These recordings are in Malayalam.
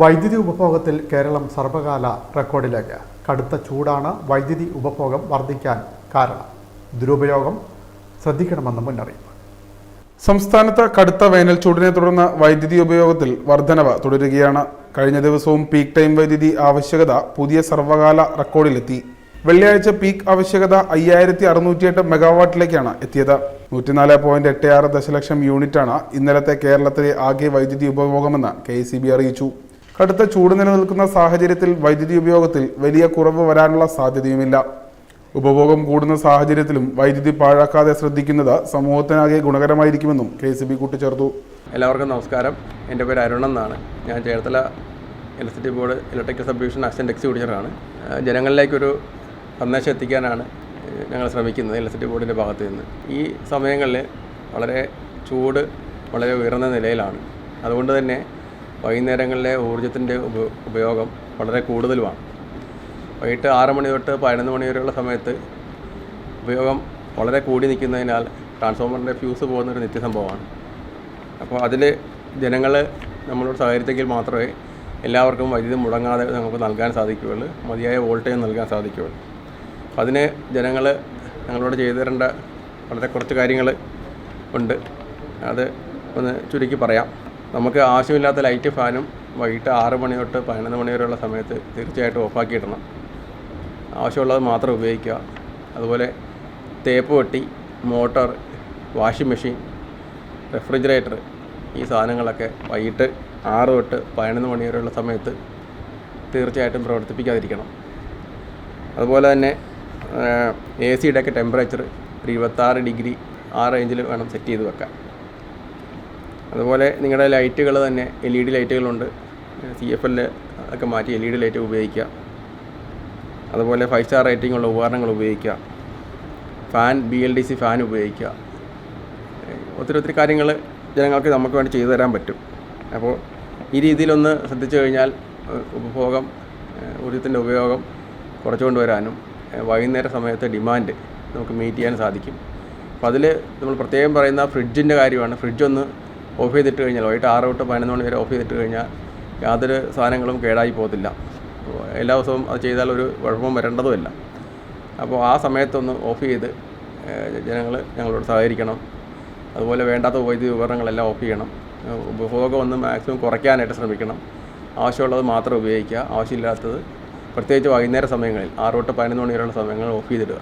വൈദ്യുതി ഉപഭോഗത്തിൽ കേരളം സർവകാല റെക്കോർഡിലേക്ക്. കടുത്ത ചൂടാണ് വൈദ്യുതി ഉപഭോഗം വർദ്ധിക്കാൻ കാരണം. ദുരുപയോഗം ശ്രദ്ധിക്കണമെന്ന് മുന്നറിയിപ്പ്. സംസ്ഥാനത്ത് കടുത്ത വേനൽ ചൂടിനെ തുടർന്ന് വൈദ്യുതി ഉപയോഗത്തിൽ വർധനവ് തുടരുകയാണ്. കഴിഞ്ഞ ദിവസവും പീക്ക് ടൈം വൈദ്യുതി ആവശ്യകത പുതിയ സർവകാല റെക്കോർഡിലെത്തി. വെള്ളിയാഴ്ച പീക്ക് ആവശ്യകത അയ്യായിരത്തി അറുന്നൂറ്റിയെട്ട് മെഗാവാട്ടിലേക്കാണ് എത്തിയത്. നൂറ്റിനാല് പോയിന്റ് എട്ട് ആറ് ദശലക്ഷം യൂണിറ്റാണ് ഇന്നലത്തെ കേരളത്തിലെ ആകെ വൈദ്യുതി ഉപഭോഗമെന്ന് കെ അറിയിച്ചു. കടുത്ത ചൂട് നിലനിൽക്കുന്ന സാഹചര്യത്തിൽ വൈദ്യുതി ഉപയോഗത്തിൽ വലിയ കുറവ് വരാനുള്ള സാധ്യതയുമില്ല. ഉപഭോഗം കൂടുന്ന സാഹചര്യത്തിലും വൈദ്യുതി പാഴാക്കാതെ ശ്രദ്ധിക്കുന്നത് സമൂഹത്തിനാകെ ഗുണകരമായിരിക്കുമെന്നും കെ സി ബി കൂട്ടിച്ചേർത്തു. എല്ലാവർക്കും നമസ്കാരം. എന്റെ പേര് അരുൺ എന്നാണ്. ഞാൻ Cherthala electricity board electrical sub division assistant എക്സിക്യൂട്ടീവറാണ് ജനങ്ങളിലേക്കൊരു സന്ദേശം എത്തിക്കാനാണ് ഞങ്ങൾ ശ്രമിക്കുന്നത് ഇലക്ട്രിസിറ്റി ബോർഡിന്റെ ഭാഗത്ത് നിന്ന്. ഈ സമയങ്ങളിൽ വളരെ ചൂട് വളരെ ഉയർന്ന നിലയിലാണ്. അതുകൊണ്ട് തന്നെ വൈകുന്നേരങ്ങളിലെ ഊർജത്തിന്റെ ഉപയോഗം വളരെ കൂടുതലുമാണ്. വൈകിട്ട് ആറ് മണി തൊട്ട് പതിനൊന്ന് മണി വരെയുള്ള സമയത്ത് ഉപയോഗം വളരെ കൂടി നിൽക്കുന്നതിനാൽ ട്രാൻസ്ഫോമറിന്റെ ഫ്യൂസ് പോകുന്നൊരു നിത്യസംഭവമാണ്. അപ്പോൾ അതിൽ ജനങ്ങൾ നമ്മളോട് സഹകരിച്ചെങ്കിൽ മാത്രമേ എല്ലാവർക്കും വൈദ്യുതി മുടങ്ങാതെ നമുക്ക് നൽകാൻ സാധിക്കുകയുള്ളൂ. മതിയായ വോൾട്ടേജ് നൽകാൻ സാധിക്കുകയുള്ളൂ. അപ്പം അതിന് ജനങ്ങൾ ഞങ്ങളോട് ചെയ്തു തരേണ്ട വളരെ കുറച്ച് കാര്യങ്ങൾ ഉണ്ട്. അത് ഒന്ന് ചുരുക്കി പറയാം. നമുക്ക് ആവശ്യമില്ലാത്ത ലൈറ്റ് ഫാനും വൈകിട്ട് ആറ് മണി തൊട്ട് പതിനൊന്ന് മണി വരെയുള്ള സമയത്ത് തീർച്ചയായിട്ടും ഓഫാക്കിയിടണം ആവശ്യമുള്ളത് മാത്രം ഉപയോഗിക്കുക. അതുപോലെ തേപ്പ് വെട്ടി മോട്ടോർ വാഷിംഗ് മെഷീൻ റെഫ്രിജറേറ്റർ ഈ സാധനങ്ങളൊക്കെ വൈകിട്ട് ആറ് തൊട്ട് പതിനൊന്ന് മണി വരെയുള്ള സമയത്ത് തീർച്ചയായിട്ടും പ്രവർത്തിപ്പിക്കാതിരിക്കണം. അതുപോലെ തന്നെ എ സിയുടെയൊക്കെ ടെമ്പറേച്ചർ ഒരു ഇരുപത്താറ് ഡിഗ്രി ആ റേഞ്ചിൽ വേണം സെറ്റ് ചെയ്ത് വെക്കാൻ. അതുപോലെ നിങ്ങളുടെ ലൈറ്റുകൾ തന്നെ എൽ ഇ ഡി ലൈറ്റുകളുണ്ട്. സി എഫ് എല്ലിൽ ഒക്കെ മാറ്റി എൽ ഇ ഡി ലൈറ്റ് ഉപയോഗിക്കുക. അതുപോലെ ഫൈവ് സ്റ്റാർ റേറ്റിംഗ് ഉള്ള ഉപകരണങ്ങൾ ഉപയോഗിക്കുക. Fan B L D C fan ഉപയോഗിക്കുക. ഒത്തിരി ഒത്തിരി കാര്യങ്ങൾ ജനങ്ങൾക്ക് നമുക്ക് വേണ്ടി ചെയ്തു തരാൻ പറ്റും. അപ്പോൾ ഈ രീതിയിലൊന്ന് ശ്രദ്ധിച്ചു കഴിഞ്ഞാൽ ഉപഭോഗം ഊർജത്തിന്റെ ഉപയോഗം കുറച്ചുകൊണ്ട് വരാനും വൈകുന്നേര സമയത്തെ ഡിമാൻഡ് നമുക്ക് മീറ്റ് ചെയ്യാൻ സാധിക്കും. അപ്പോൾ അതിൽ നമ്മൾ പ്രത്യേകം പറയുന്ന ഫ്രിഡ്ജിന്റെ കാര്യമാണ്. ഫ്രിഡ്ജ് ഒന്ന് ഓഫ് ചെയ്തിട്ട് കഴിഞ്ഞാൽ വൈകിട്ട് ആറ് തൊട്ട് പതിനൊന്ന് മണി വരെ ഓഫ് ചെയ്തിട്ട് കഴിഞ്ഞാൽ യാതൊരു സാധനങ്ങളും കേടായി പോകത്തില്ല. എല്ലാ ദിവസവും അത് ചെയ്താൽ ഒരു കുഴപ്പവും വരേണ്ടതുമല്ല അപ്പോൾ ആ സമയത്തൊന്ന് ഓഫ് ചെയ്ത് ജനങ്ങൾ ഞങ്ങളോട് സഹകരിക്കണം. അതുപോലെ വേണ്ടാത്ത വൈദ്യുതി ഉപകരണങ്ങളെല്ലാം ഓഫ് ചെയ്യണം. ഉപഭോഗം ഒന്ന് മാക്സിമം കുറയ്ക്കാനായിട്ട് ശ്രമിക്കണം. ആവശ്യമുള്ളത് മാത്രം ഉപയോഗിക്കുക. ആവശ്യമില്ലാത്തത് പ്രത്യേകിച്ച് വൈകുന്നേര സമയങ്ങളിൽ ആറ് തൊട്ട് പതിനൊന്ന് മണി വരെയുള്ള സമയങ്ങൾ ഓഫ് ചെയ്തിടുക.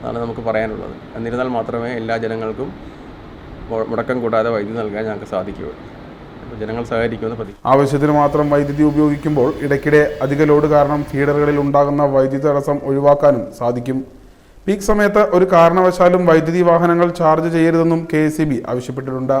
അതാണ് നമുക്ക് പറയാനുള്ളത്. എന്നിരുന്നാൽ മാത്രമേ എല്ലാ ജനങ്ങൾക്കും മുടക്കം കൂടാതെ വൈദ്യുതി നൽകാൻ ഞങ്ങൾക്ക് സാധിക്കുകയുള്ളൂ. ജനങ്ങൾ സഹകരിക്കുമെന്ന് പ്രതി ആവശ്യത്തിന് മാത്രം വൈദ്യുതി ഉപയോഗിക്കുമ്പോൾ ഇടയ്ക്കിടെ അധിക ലോഡ് കാരണം ഫീഡറുകളിൽ ഉണ്ടാകുന്ന വൈദ്യുതി തടസ്സം ഒഴിവാക്കാനും സാധിക്കും. പീക്ക് സമയത്ത് ഒരു കാരണവശാലും വൈദ്യുതി വാഹനങ്ങൾ ചാർജ് ചെയ്യരുതെന്നും കെ ആവശ്യപ്പെട്ടിട്ടുണ്ട്.